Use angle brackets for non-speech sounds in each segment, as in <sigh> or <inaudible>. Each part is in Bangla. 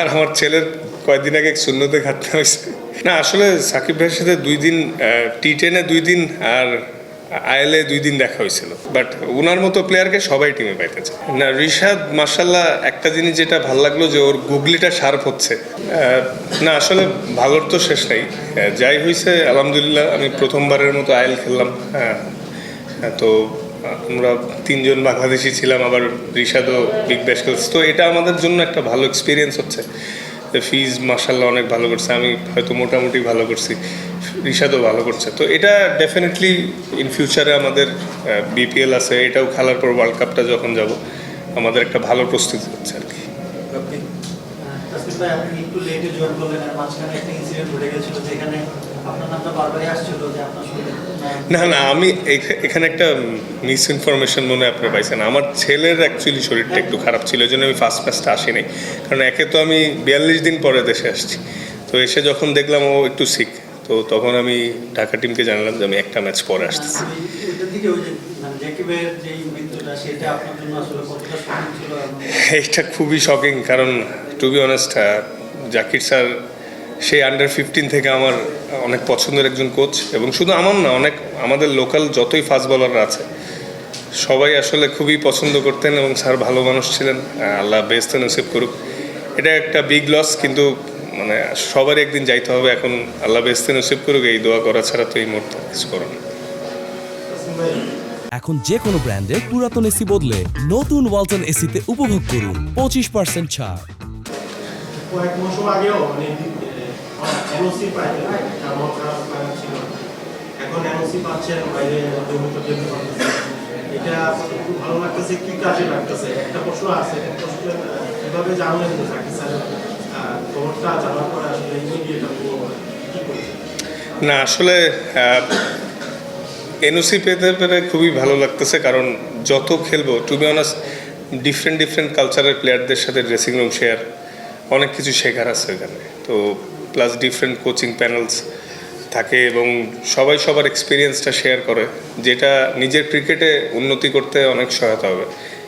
আর আমার ছেলের কয়েকদিন আগে শূন্যতে খাটতে হয়েছে। না আসলে সাকিব ভাইয়ের সাথে দুই দিন টি টেনে দুই দিন আর আইএলএ দুই দিন দেখা হয়েছিল। বাট ওনার মতো প্লেয়ারকে সবাই টিমে পাইতেছে। না রিশাদ মার্শাল্লাহ একটা জিনিস যেটা ভালো লাগল যে ওর গুগলিটা শার্প হচ্ছে। না আসলে ভালোর তো শেষ নাই। যাই হয়েছে আলহামদুলিল্লাহ আমি প্রথমবারের মতো আইএল খেললাম। হ্যাঁ হ্যাঁ, তো আমরা তিনজন বাংলাদেশি ছিলাম, আবার রিশাদও বিগ ব্যাশ তো এটা আমাদের জন্য একটা ভালো এক্সপিরিয়েন্স হচ্ছে। ফিজ মার্শাল্লাহ অনেক ভালো করছে। আমি হয়তো মোটামুটি ভালো করছি। রিশাদও ভালো করছে। তো এটা ডেফিনেটলি ইন ফিউচারে আমাদের বিপিএল আছে। এটাও খেলার পর ওয়ার্ল্ড কাপটা যখন যাব, আমাদের একটা ভালো প্রস্তুতি হচ্ছে আর কি। আপনি একটু লেটে জয়েন করলেন। আর মাঝখানে একটা ইনসিডেন্ট ঘটে গেছিল যেখানে আপনার আপনার না না আমি এখা- এখানে একটা মিস ইনফরমেশন মনে হয় আপনি পাইছেন। আমার ছেলের অ্যাকচুয়ালি শরীরটা একটু খারাপ ছিল এই জন্য আমি ফার্স্ট ম্যাচটা আসিনি। কারণ একে তো আমি বিয়াল্লিশ দিন পরে দেশে আসছি। তো এসে যখন দেখলাম ও একটু সিক তো তখন আমি ঢাকা টিমকে জানালাম যে আমি একটা ম্যাচ পরে আসতেছি। ওই- ওই যে মানে আপনার এটা খুবই শকিং কারণ to be honest Zakir sir সেই আন্ডার ফিফটিন থেকে আমার অনেক পছন্দের একজন কোচ এবং শুধু আমার না অনেক আমাদের লোকাল যতই ফাস্ট বলাররা আছে সবাই আসলে খুবই পছন্দ করতেন এবং স্যার ভালো মানুষ ছিলেন আল্লাহ বেস্ত নসিব করুক। এটা একটা বিগ লস কিন্তু মানে সবারই একদিন যাইতে হবে এখন আল্লাহ বেস্ত নসিব করুক এই দোয়া করা ছাড়া তো এই মুহূর্তে কিছু করার ভাই এখন যে কোনো ব্র্যান্ডের পুরাতন এসি বদলে নতুন ওয়ালটন এসিতে উপভোগ করুন পঁচিশ পার্সেন্ট ছাড়। কয়েক মৌসুম আগেও মানে না আসলে এনওসি পেতে পেরে খুবই ভালো লাগতেছে, কারণ যত খেলব টু বি অনার্স ডিফারেন্ট ডিফারেন্ট কালচারের প্লেয়ারদের সাথে ড্রেসিং রুম শেয়ার অনেক কিছু শেখার আছে এখানে তো প্লাস ডিফারেন্ট কোচিং প্যানেলস থাকে এবং সবাই সবার এক্সপিরিয়েন্সটা শেয়ার করে, যেটা নিজের ক্রিকেটে উন্নতি করতে অনেক সহায়তা হবে।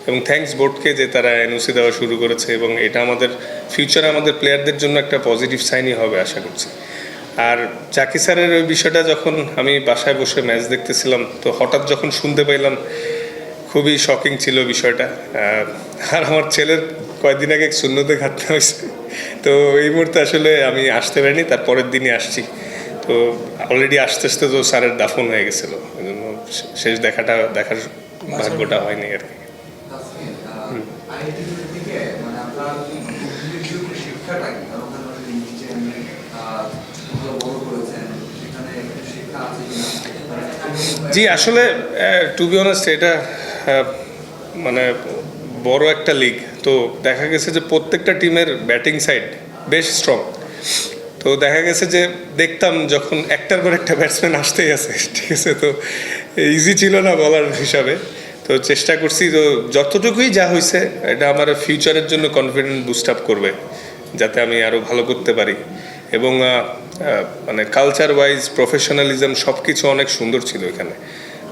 এবং থ্যাঙ্কস বোর্ডকে যে তারা এনওসি দেওয়া শুরু করেছে এবং এটা আমাদের ফিউচারে আমাদের প্লেয়ারদের জন্য একটা পজিটিভ সাইনই হবে আশা করছি। আর জাকি স্যারের ওই বিষয়টা যখন আমি বাসায় বসে ম্যাচ দেখতেছিলাম, তো হঠাৎ যখন শুনতে পাইলাম, খুবই শকিং ছিল বিষয়টা। আর আমার ছেলের কয়েকদিন আগে শূন্যতে খাটতে হয়েছে। তো এই মুহূর্তে আসলে আমি আসতে পারিনি তার পরের দিনই আসছি। তো অলরেডি আসতে আসতে তো স্যারের দাফন হয়ে গেছিল এই জন্য শেষ দেখাটা দেখার ভাগ্যটা হয়নি আর কি। জি আসলে টু বি অনেস্ট এটা মানে বড় একটা লিগ তো দেখা গেছে যে প্রত্যেকটা টিমের ব্যাটিং সাইড বেশ স্ট্রং তো দেখা গেছে যে দেখতাম যখন একটার পর একটা ব্যাটসম্যান আসতেই আছে, <laughs> ঠিক আছে? তো ইজি ছিল না বলার হিসাবে। তো চেষ্টা করছি তো যতটুকুই যা হয়েছে এটা আমার ফিউচারের জন্য কনফিডেন্ট বুস্ট আপ করবে, যাতে আমি আরও ভালো করতে পারি। এবং মানে কালচার ওয়াইজ প্রফেশনালিজম সব কিছু অনেক সুন্দর ছিল এখানে।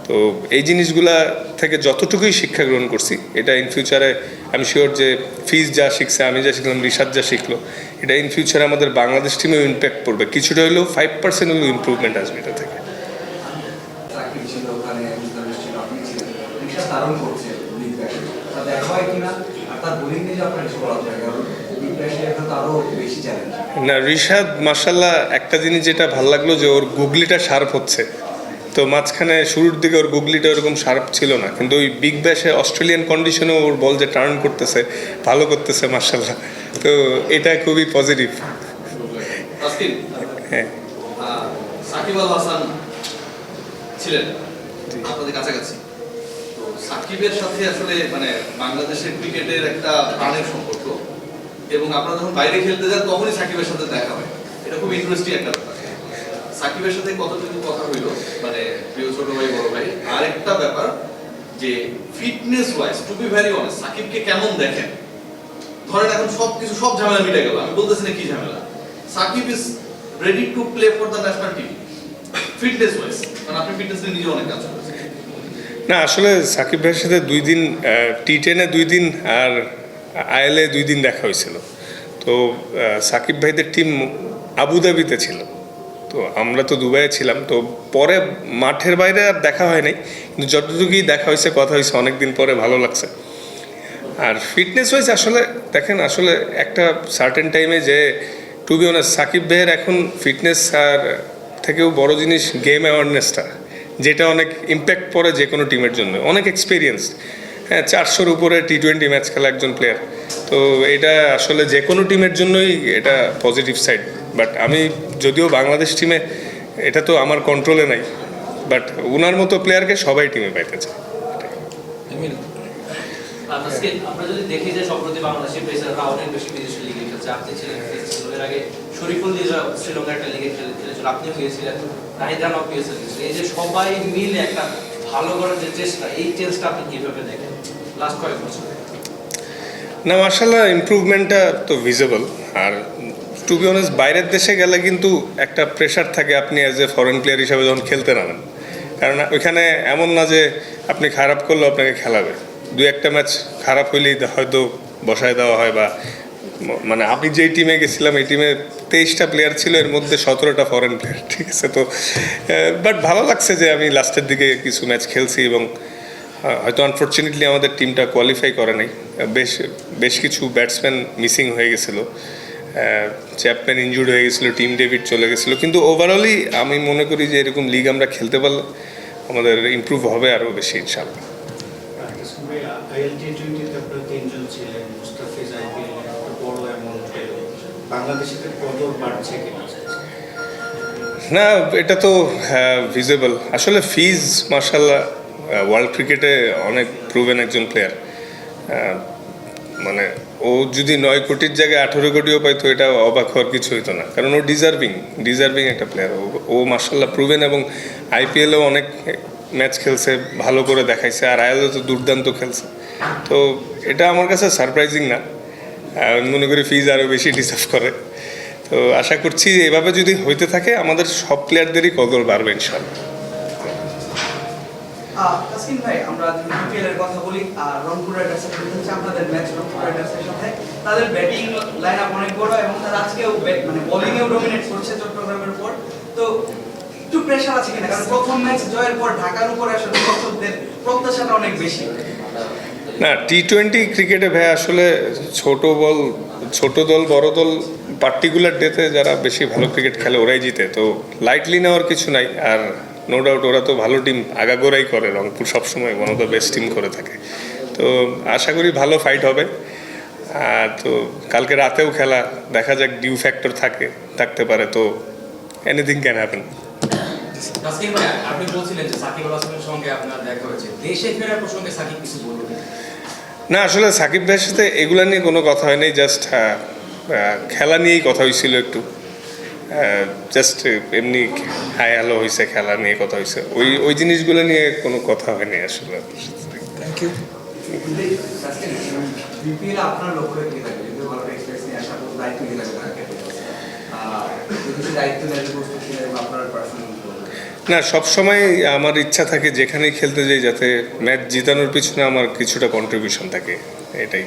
তো এই জিনিসগুলা থেকে যতটুকুই শিক্ষা গ্রহণ করছি এটা ইন ফিউচারে আমি শিওর যে ফিজ যা শিখছে আমি যা শিখলাম রিসার্চ যা শিখলো এটা ইন ফিউচারে আমাদের বাংলাদেশ টিমেও ইম্প্যাক্ট পড়বে। কিছুটা হলেও ফাইভ পার্সেন্ট হলেও ইম্প্রুভমেন্ট আসবে এটা থেকে। না রিশাদ মার্শাল্লাহ একটা জিনিস যেটা ভালো লাগল যে ওর গুগলিটা শার্প হচ্ছে। তো মাঝখানে শুরুর দিকে ওর গুগলিটা ওরকম শার্প ছিল না কিন্তু ওই বিগ ব্যাশে অস্ট্রেলিয়ান কন্ডিশনে ওর বল যে টার্ন করতেছে ভালো করতেছে মার্শাল্লাহ। তো এটা খুবই পজিটিভ হ্যাঁ। সাকিব আল হাসান ছিলেন আপনাদের কাছাকাছি। তো সাকিবের সাথে আসলে মানে বাংলাদেশের ক্রিকেটের একটা প্রাণের সম্পর্ক এবং আপনারা যখন বাইরে খেলতে যান তখনই সাকিবের সাথে দেখা হয়। এটা খুব ইন্টারেস্টিং একটা সাকিবের সাথে কতটুকু কথা হইল মানে প্রিয় ছোট ভাই, বড় ভাই, আরেকটা ব্যাপার যে fitness wise to be very honest সাকিবকে কেমন দেখেন? ধরেন এখন সব কিছু সব ঝামেলা মিটে গেল, আমি বলতেছি না কি ঝামেলা। Shakib is ready to play for the national team fitness wise কারণ আপনি ফিটনেস নিয়ে নিজে অনেক কাজ করেছেন। না, আসলে সাকিব ভাইয়ের সাথে দুই দিন টি টেনে দুই দিন আর আইএলএ দুই দিন দেখা হয়েছিল। তো সাকিব ভাইদের টিম আবুধাবিতে ছিল। তো আমরা তো দুবাইয়ে ছিলাম, তো পরে মাঠের বাইরে আর দেখা হয় নাই কিন্তু যতটুকুই দেখা হয়েছে, কথা হয়েছে, অনেকদিন পরে ভালো লাগছে। আর ফিটনেস ওয়াইজ আসলে, দেখেন, আসলে একটা সার্টেন টাইমে যে টু বি অনেস্ট সাকিব ভাইয়ের এখন ফিটনেস আর থেকেও বড় জিনিস গেম অ্যাওয়ারনেসটা যেটা অনেক ইম্প্যাক্ট পড়ে যে কোনো টিমের জন্য। অনেক এক্সপিরিয়েন্স হ্যাঁ চারশোর উপরে টি টোয়েন্টি ম্যাচ খেলা একজন প্লেয়ার তো এটা আসলে যে কোনো টিমের জন্যই এটা পজিটিভ সাইড বাট আমি যদিও বাংলাদেশ টিমে এটা তো আমার কন্ট্রোলে নাই বাট ওনার মতো প্লেয়ারকে সবাই টিমে পাইতে চায়। যদি দেখি যে লিগে আপনি ছিলেন এর আগে একটা লিগে রানাও পিএসএল এই যে সবাই মিলে একটা ভালো করার যে চেষ্টা, এই চেষ্টা আপনি কীভাবে দেখেন? লাস্ট কয়েক বছর। না মার্শাল্লাহ ইমপ্রুভমেন্টটা তো ভিজিবল আর টু বি অনেস্ট বাইরের দেশে গেলে কিন্তু একটা প্রেশার থাকে আপনি অ্যাজ এ ফরেন প্লেয়ার হিসাবে যখন খেলতে নামেন। কারণ ওইখানে এমন না যে আপনি খারাপ করলেও আপনাকে খেলাবে। দু একটা ম্যাচ খারাপ হইলেই হয়তো বসায় দেওয়া হয় বা মানে আমি যেই টিমে গেছিলাম, এই টিমে তেইশটা প্লেয়ার ছিল, এর মধ্যে সতেরোটা ফরেন প্লেয়ার ঠিক আছে? তো বাট ভালো লাগছে যে আমি লাস্টের দিকে কিছু ম্যাচ খেলছি এবং হয়তো আনফর্চুনেটলি আমাদের টিমটা কোয়ালিফাই করে নাই। বেশ বেশ কিছু ব্যাটসম্যান মিসিং হয়ে গেছিল। চ্যাপম্যান ইনজুর্ড হয়ে গেছিল টিম ডেভিড চলে গেছিল। কিন্তু ওভারঅলই আমি মনে করি যে এরকম লিগ আমরা খেলতে পারলে আমাদের ইমপ্রুভ হবে আরও বেশি ইনশাল্লাহ না, এটা তো ভিজিবল আসলে ফিজ মার্শাল্লাহ ওয়ার্ল্ড ক্রিকেটে অনেক প্রুভেন একজন প্লেয়ার মানে ও যদি নয় কোটির জায়গায় আঠেরো কোটিও পাইতো, এটা অবাক হওয়ার কিছু হইতো না। কারণ ও ডিজার্ভিং ডিজার্ভিং একটা প্লেয়ার ও মার্শাল্লাহ প্রুভেন এবং আইপিএলেও অনেক ম্যাচ খেলছে, ভালো করে দেখাইছে, আর আয়ালও তো দুর্দান্ত খেলছে। তো এটা আমার কাছে সারপ্রাইজিং না। আমি মনে করি ফিজ আরও বেশি ডিজার্ভ করে। তো আশা করছি এভাবে যদি হইতে থাকে, আমাদের সব প্লেয়ারদেরই কদর বাড়বে ইনশাল্লাহ তাসকিন ভাই, আমরা বিপিএল এর কথা বলি আর রংপুর রাইডার্সের সাথে হচ্ছে আপনাদের ম্যাচ রংপুর রাইডার্সের সাথে। তাদের ব্যাটিং লাইন আপ অনেক বড় এবং তারা আজকেও মানে বোলিংয়েও ডমিনেট করছে চট্টগ্রামের উপর। তো একটু প্রেশার আছে কিনা? কারণ প্রথম ম্যাচ জয়ের পর ঢাকার উপরে আসলে দর্শকদের প্রত্যাশাটা অনেক বেশি। না টি টোয়েন্টি ক্রিকেটে ভাই আসলে ছোট বল, ছোট দল, বড় দল পার্টিকুলার ডেতে যারা বেশি ভালো ক্রিকেট খেলে ওরাই জিতে। তো লাইটলি নেওয়ার কিছু নাই। আর নো ডাউট ওরা তো ভালো টিম আগাগোড়াই করে রংপুর সবসময় one of the best team করে থাকে। তো আশা করি ভালো ফাইট হবে। আর তো কালকে রাতেও খেলা দেখা যাক ডিউ ফ্যাক্টর থাকে থাকতে পারে তো এনিথিং ক্যান হ্যাপেন আপনি বলছিলেন যে সাকিব আল হাসানের সঙ্গে আপনার দেখা হয়েছে। দেশে ফেরার প্রসঙ্গে সাকিব কিছু বলবেন? না আসলে সাকিব ভাইয়ের সাথে এগুলা নিয়ে কোনো কথা হয়নি জাস্ট খেলা নিয়েই কথা হয়েছিল একটু। জাস্ট এমনি হাই হ্যালো হয়েছে খেলা নিয়ে কথা হয়েছে ওই ওই জিনিসগুলো নিয়ে কোনো কথা হয়নি আসলে বিপিএল আপনার লক্ষ্য কি থাকবে যদি ভালো এক্সপেরিয়েন্স নিয়ে আসা তো দায়িত্ব নিয়ে থাকবে তাকে আর যদি সে দায়িত্ব নেওয়ার প্রস্তুত ছিলেন বা আপনার পার্সোনাল না সবসময় আমার ইচ্ছা থাকে যেখানেই খেলতে যাই যাতে ম্যাচ জিতানোর পিছনে আমার কিছুটা কন্ট্রিবিউশন থাকে এটাই।